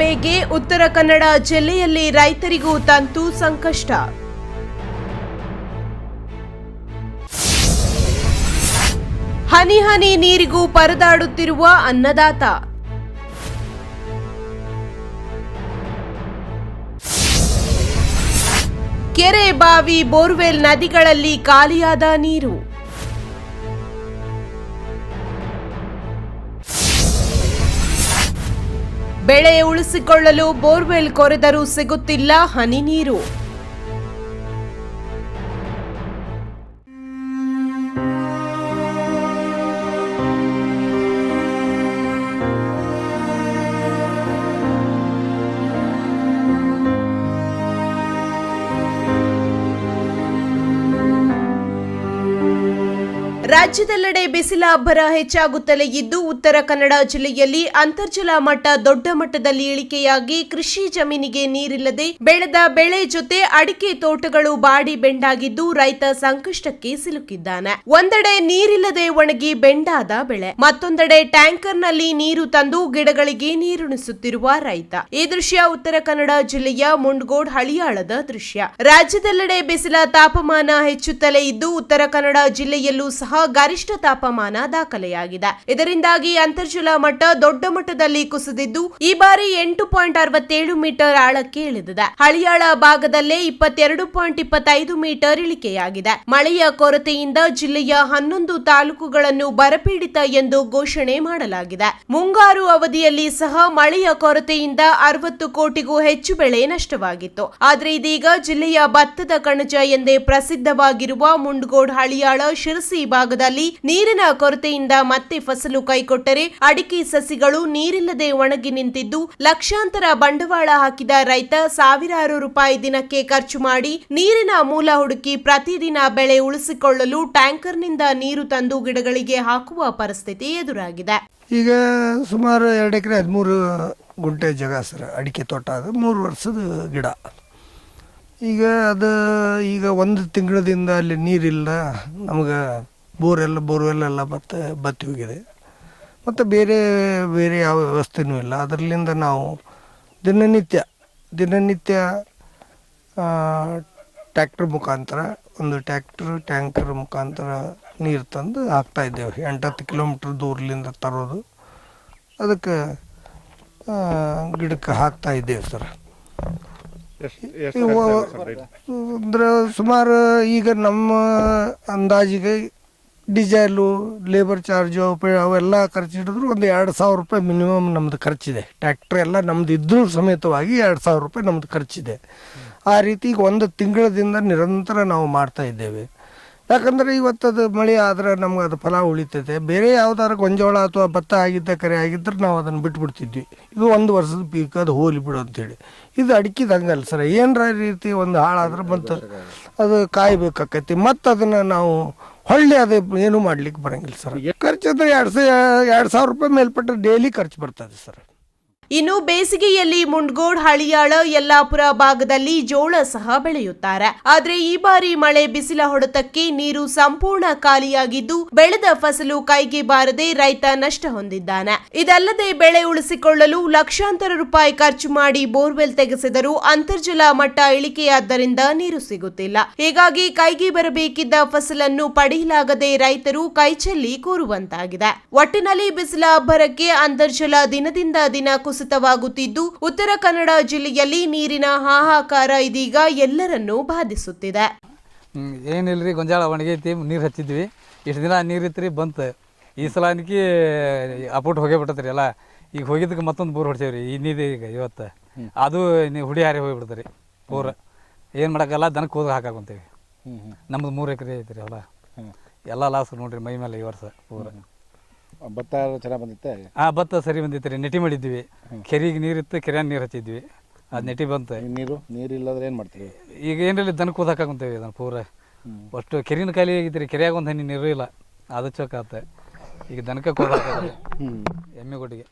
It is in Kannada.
ಬೇಗೆ ಉತ್ತರ ಕನ್ನಡ ಜಿಲ್ಲೆಯಲ್ಲಿ ರೈತರಿಗೂ ತಂತು ಸಂಕಷ್ಟ. ಹನಿ ಹನಿ ನೀರಿಗೂ ಪರದಾಡುತ್ತಿರುವ ಅನ್ನದಾತ. ಕೆರೆ ಬಾವಿ ಬೋರ್ವೆಲ್ ನದಿಗಳಲ್ಲಿ ಖಾಲಿಯಾದ ನೀರು. ಬೆಳೆ ಉಳಿಸಿಕೊಳ್ಳಲು ಬೋರ್ವೆಲ್ ಕೊರೆದರೂ ಸಿಗುತ್ತಿಲ್ಲ ಹನಿ ನೀರು. ರಾಜ್ಯದೆಲ್ಲೆಡೆ ಬಿಸಿಲ ಅಬ್ಬರ ಹೆಚ್ಚಾಗುತ್ತಲೇ ಇದ್ದು ಉತ್ತರ ಕನ್ನಡ ಜಿಲ್ಲೆಯಲ್ಲಿ ಅಂತರ್ಜಲ ಮಟ್ಟ ದೊಡ್ಡ ಮಟ್ಟದಲ್ಲಿ ಇಳಿಕೆಯಾಗಿ ಕೃಷಿ ಜಮೀನಿಗೆ ನೀರಿಲ್ಲದೆ ಬೆಳೆದ ಬೆಳೆ ಜೊತೆ ಅಡಿಕೆ ತೋಟಗಳು ಬಾಡಿ ಬೆಂಡಾಗಿದ್ದು ರೈತ ಸಂಕಷ್ಟಕ್ಕೆ ಸಿಲುಕಿದ್ದಾನೆ. ಒಂದೆಡೆ ನೀರಿಲ್ಲದೆ ಒಣಗಿ ಬೆಂಡಾದ ಬೆಳೆ. ಮತ್ತೊಂದೆಡೆ ಟ್ಯಾಂಕರ್ನಲ್ಲಿ ನೀರು ತಂದು ಗಿಡಗಳಿಗೆ ನೀರುಣಿಸುತ್ತಿರುವ ರೈತ. ಈ ದೃಶ್ಯ ಉತ್ತರ ಕನ್ನಡ ಜಿಲ್ಲೆಯ ಮುಂಡ್ಗೋಡ್ ಹಳಿಯಾಳದ ದೃಶ್ಯ. ರಾಜ್ಯದೆಲ್ಲೆಡೆ ಬಿಸಿಲ ತಾಪಮಾನ ಹೆಚ್ಚುತ್ತಲೇ ಇದ್ದು ಉತ್ತರ ಕನ್ನಡ ಜಿಲ್ಲೆಯಲ್ಲೂ ಸಹ ಗರಿಷ್ಠ ತಾಪಮಾನ ದಾಖಲೆಯಾಗಿದೆ. ಇದರಿಂದಾಗಿ ಅಂತರ್ಜಲ ಮಟ್ಟ ದೊಡ್ಡ ಮಟ್ಟದಲ್ಲಿ ಕುಸಿದಿದ್ದು, ಈ ಬಾರಿ ಎಂಟು ಪಾಯಿಂಟ್ ಅರವತ್ತೇಳು ಮೀಟರ್ ಆಳಕ್ಕೆ ಇಳಿದಿದೆ. ಹಳಿಯಾಳ ಭಾಗದಲ್ಲೇ ಇಪ್ಪತ್ತೆರಡು ಪಾಯಿಂಟ್ ಇಪ್ಪತ್ತೈದು ಮೀಟರ್ ಇಳಿಕೆಯಾಗಿದೆ. ಮಳೆಯ ಕೊರತೆಯಿಂದ ಜಿಲ್ಲೆಯ ಹನ್ನೊಂದು ತಾಲೂಕುಗಳನ್ನು ಬರಪೀಡಿತ ಎಂದು ಘೋಷಣೆ ಮಾಡಲಾಗಿದೆ. ಮುಂಗಾರು ಅವಧಿಯಲ್ಲಿ ಸಹ ಮಳೆಯ ಕೊರತೆಯಿಂದ ಅರವತ್ತು ಕೋಟಿಗೂ ಹೆಚ್ಚು ಬೆಳೆ ನಷ್ಟವಾಗಿತ್ತು. ಆದರೆ ಇದೀಗ ಜಿಲ್ಲೆಯ ಭತ್ತದ ಕಣಜ ಎಂದೇ ಪ್ರಸಿದ್ಧವಾಗಿರುವ ಮುಂಡಗೋಡ್ ಹಳಿಯಾಳ ಶಿರಸಿ ಭಾಗದಲ್ಲಿ ನೀರಿನ ಕೊರತೆಯಿಂದ ಮತ್ತೆ ಫಸಲು ಕೈಕೊಟ್ಟರೆ ಅಡಿಕೆ ಸಸಿಗಳು ನೀರಿಲ್ಲದೆ ಒಣಗಿ ನಿಂತಿದ್ದು, ಲಕ್ಷಾಂತರ ಬಂಡವಾಳ ಹಾಕಿದ ರೈತ ಸಾವಿರಾರು ರೂಪಾಯಿ ದಿನಕ್ಕೆ ಖರ್ಚು ಮಾಡಿ ನೀರಿನ ಮೂಲ ಹುಡುಕಿ ಪ್ರತಿದಿನ ಬೆಳೆ ಉಳಿಸಿಕೊಳ್ಳಲು ಟ್ಯಾಂಕರ್ನಿಂದ ನೀರು ತಂದು ಗಿಡಗಳಿಗೆ ಹಾಕುವ ಪರಿಸ್ಥಿತಿ ಎದುರಾಗಿದೆ. ಈಗ ಸುಮಾರು ಎರಡು ಎಕರೆ ಹದಿಮೂರು ಗುಂಟೆ ಜಾಗ ಸರ್, ಅಡಿಕೆ ತೋಟ ಅದು, ಮೂರು ವರ್ಷದ ಗಿಡ. ಈಗ ಅದು ಈಗ ಒಂದು ತಿಂಗಳದಿಂದ ಅಲ್ಲಿ ನೀರಿಲ್ಲ, ನಮಗೆ ಬೋರೆಲ್ಲ ಎಲ್ಲ ಬತ್ತ ಬತ್ತಿ ಹೋಗಿದೆ ಮತ್ತು ಬೇರೆ ಬೇರೆ ಯಾವ ವ್ಯವಸ್ಥೆನೂ ಇಲ್ಲ. ಅದರಲ್ಲಿಂದ ನಾವು ದಿನನಿತ್ಯ ದಿನನಿತ್ಯ ಟ್ಯಾಕ್ಟ್ರ್ ಮುಖಾಂತರ ಒಂದು ಟ್ಯಾಕ್ಟ್ರ್ ಟ್ಯಾಂಕರ್ ಮುಖಾಂತರ ನೀರು ತಂದು ಹಾಕ್ತಾ ಇದ್ದೇವೆ. ಎಂಟತ್ತು ಕಿಲೋಮೀಟ್ರ್ ದೂರಲಿಂದ ತರೋದು. ಅದಕ್ಕೆ ಗಿಡಕ್ಕೆ ಹಾಕ್ತಾ ಇದ್ದೇವೆ ಸರ್. ಅಂದ್ರೆ ಸುಮಾರು ಈಗ ನಮ್ಮ ಅಂದಾಜಿಗೆ ಡಿಸೇಲು, ಲೇಬರ್ ಚಾರ್ಜು ಅವು- ಅವೆಲ್ಲ ಖರ್ಚು ಹಿಡಿದ್ರು ಒಂದು ಎರಡು ಸಾವಿರ ರೂಪಾಯಿ ಮಿನಿಮಮ್ ನಮ್ಮದು ಖರ್ಚಿದೆ. ಟ್ಯಾಕ್ಟ್ರ್ ಎಲ್ಲ ನಮ್ದು ಇದ್ರೂ ಸಮೇತವಾಗಿ ಎರಡು ಸಾವಿರ ರೂಪಾಯಿ ನಮ್ಮದು ಖರ್ಚಿದೆ. ಆ ರೀತಿ ಒಂದು ತಿಂಗಳದಿಂದ ನಿರಂತರ ನಾವು ಮಾಡ್ತಾ ಇದ್ದೇವೆ. ಯಾಕಂದರೆ ಇವತ್ತದು ಮಳೆ ಆದ್ರೆ ನಮ್ಗೆ ಅದು ಫಲ ಉಳಿತೈತೆ ಬೇರೆ ಯಾವುದಾದ್ರು ಗೊಂಜೋಳ ಅಥವಾ ಭತ್ತ ಆಗಿದ್ದ ಕರೆ ಆಗಿದ್ದರೆ ನಾವು ಅದನ್ನು ಬಿಟ್ಬಿಡ್ತಿದ್ವಿ. ಇದು ಒಂದು ವರ್ಷದ ಪೀಕ್ ಅದು ಹೋಲಿ ಬಿಡು ಅಂತೇಳಿ. ಇದು ಅಡಿಕೆದು ಹಂಗಲ್ಲ ಸರ್. ಏನರ ರೀತಿ ಒಂದು ಹಾಳಾದ್ರೆ ಬಂತು. ಅದು ಕಾಯ್ಬೇಕಾಕೈತಿ. ಮತ್ತು ಅದನ್ನು ನಾವು ಹೊಳ್ಳಿ ಅದು ಏನು ಮಾಡ್ಲಿಕ್ಕೆ ಬರಂಗಿಲ್ಲ ಸರ್. ಖರ್ಚು ಅಂದ್ರೆ ಎರಡು ಸಾವಿರ ಎರಡು ಸಾವಿರ ರೂಪಾಯಿ ಮೇಲ್ಪಟ್ಟರೆ ಡೈಲಿ ಖರ್ಚು ಬರ್ತದೆ ಸರ್. ಇನ್ನು ಬೇಸಿಗೆಯಲ್ಲಿ ಮುಂಡ್ಗೋಡ್ ಹಳಿಯಾಳ ಯಲ್ಲಾಪುರ ಭಾಗದಲ್ಲಿ ಜೋಳ ಸಹ ಬೆಳೆಯುತ್ತಾರೆ. ಆದರೆ ಈ ಬಾರಿ ಮಳೆ ಬಿಸಿಲ ಹೊಡೆತಕ್ಕೆ ನೀರು ಸಂಪೂರ್ಣ ಖಾಲಿಯಾಗಿದ್ದು ಬೆಳೆದ ಫಸಲು ಕೈಗೆ ಬಾರದೆ ರೈತ ನಷ್ಟ ಹೊಂದಿದ್ದಾನೆ. ಇದಲ್ಲದೆ ಬೆಳೆ ಉಳಿಸಿಕೊಳ್ಳಲು ಲಕ್ಷಾಂತರ ರೂಪಾಯಿ ಖರ್ಚು ಮಾಡಿ ಬೋರ್ವೆಲ್ ತೆಗೆಸಿದರೂ ಅಂತರ್ಜಲ ಮಟ್ಟ ಇಳಿಕೆಯಾದ್ದರಿಂದ ನೀರು ಸಿಗುತ್ತಿಲ್ಲ. ಹೀಗಾಗಿ ಕೈಗೆ ಬರಬೇಕಿದ್ದ ಫಸಲನ್ನು ಪಡೆಯಲಾಗದೆ ರೈತರು ಕೈಚೆಲ್ಲಿ ಕೂರುವಂತಾಗಿದೆ. ಒಟ್ಟಿನಲ್ಲಿ ಬಿಸಿಲ ಅಬ್ಬರಕ್ಕೆ ಅಂತರ್ಜಲ ದಿನದಿಂದ ದಿನ ಕುಸಿತವಾಗುತ್ತಿದ್ದು ಉತ್ತರ ಕನ್ನಡ ಜಿಲ್ಲೆಯಲ್ಲಿ ನೀರಿನ ಹಾಹಾಕಾರ ಇದೀಗ ಎಲ್ಲರನ್ನೂ ಬಾಧಿಸುತ್ತಿದೆ. ಏನಿಲ್ಲ ಏನಿಲ್ರಿ ಗೊಂಜಾಳ ಒಣಗೈತಿ ನೀರು ಹಚ್ಚಿದ್ವಿ. ಇಷ್ಟು ದಿನ ನೀರು ಇತ್ತು ಬಂತು. ಈ ಸಲ ಅನ್ಕಿ ಅಪೋಟ್ ಹೋಗೇ ಬಿಟ್ಟತ್ರಿ ಎಲ್ಲ. ಈಗ ಹೋಗಿದ್ದಕ್ಕೆ ಮತ್ತೊಂದು ಬೋರ್ ಹೊಡ್ಸೇವ್ರಿ ಇನ್ನಿದೆ ಈಗ ಇವತ್ತು. ಅದು ನೀವು ಹುಡಿ ಹಾರಿ ಹೋಗಿಬಿಡ್ತಾರೆ ಬೋರ್. ಏನು ಮಾಡೋಕ್ಕಲ್ಲ ದನಕ್ಕೆ ಹೋದಾಗ ಹಾಕಾಕೊಂತೀವಿ. ನಮ್ದು ಮೂರು ಎಕರೆ ಐತ್ರಿ ಹೊಲ ಎಲ್ಲ ಲಾಸ್ ನೋಡ್ರಿ ಮೈ ಮೇಲೆ ಈ ವರ್ಷ ಪೂರ ಭತ್ತ ಚೆನ್ನಾಗಿ ಬಂದಿತ್ತೆ? ಆ ಭತ್ತ ಸರಿ ಬಂದಿತ್ತು ರೀ. ನೆಟಿ ಮಾಡಿದ್ವಿ ಕೆರಿಗೆ ನೀರಿತ್ತು ಕೆರೆ ನೀರು ಹಚ್ಚಿದ್ವಿ. ಅದು ನೆಟಿ ಬಂತು. ನೀರು? ನೀರು ಇಲ್ಲಾಂದ್ರೆ ಏನು ಮಾಡ್ತೀವಿ ಈಗ ಏನಿಲ್ಲ ದನಕ್ಕೆ ಓದಾಕೊಂತೇವೆ ಅದನ್ನು ಪೂರ. ಅಷ್ಟು ಕೆರಿನ ಖಾಲಿ ಆಗಿತ್ತು ರೀ ಕೆರೆಯಾಗ ಒಂದು ಹನಿ ನೀರು ಇಲ್ಲ. ಅದು ಚೌಕಾತ ಈಗ ದನಕ್ಕೆ ಕೂದಾಕ ಎಮ್ಮೆ ಕೊಟ್ಟಿಗೆ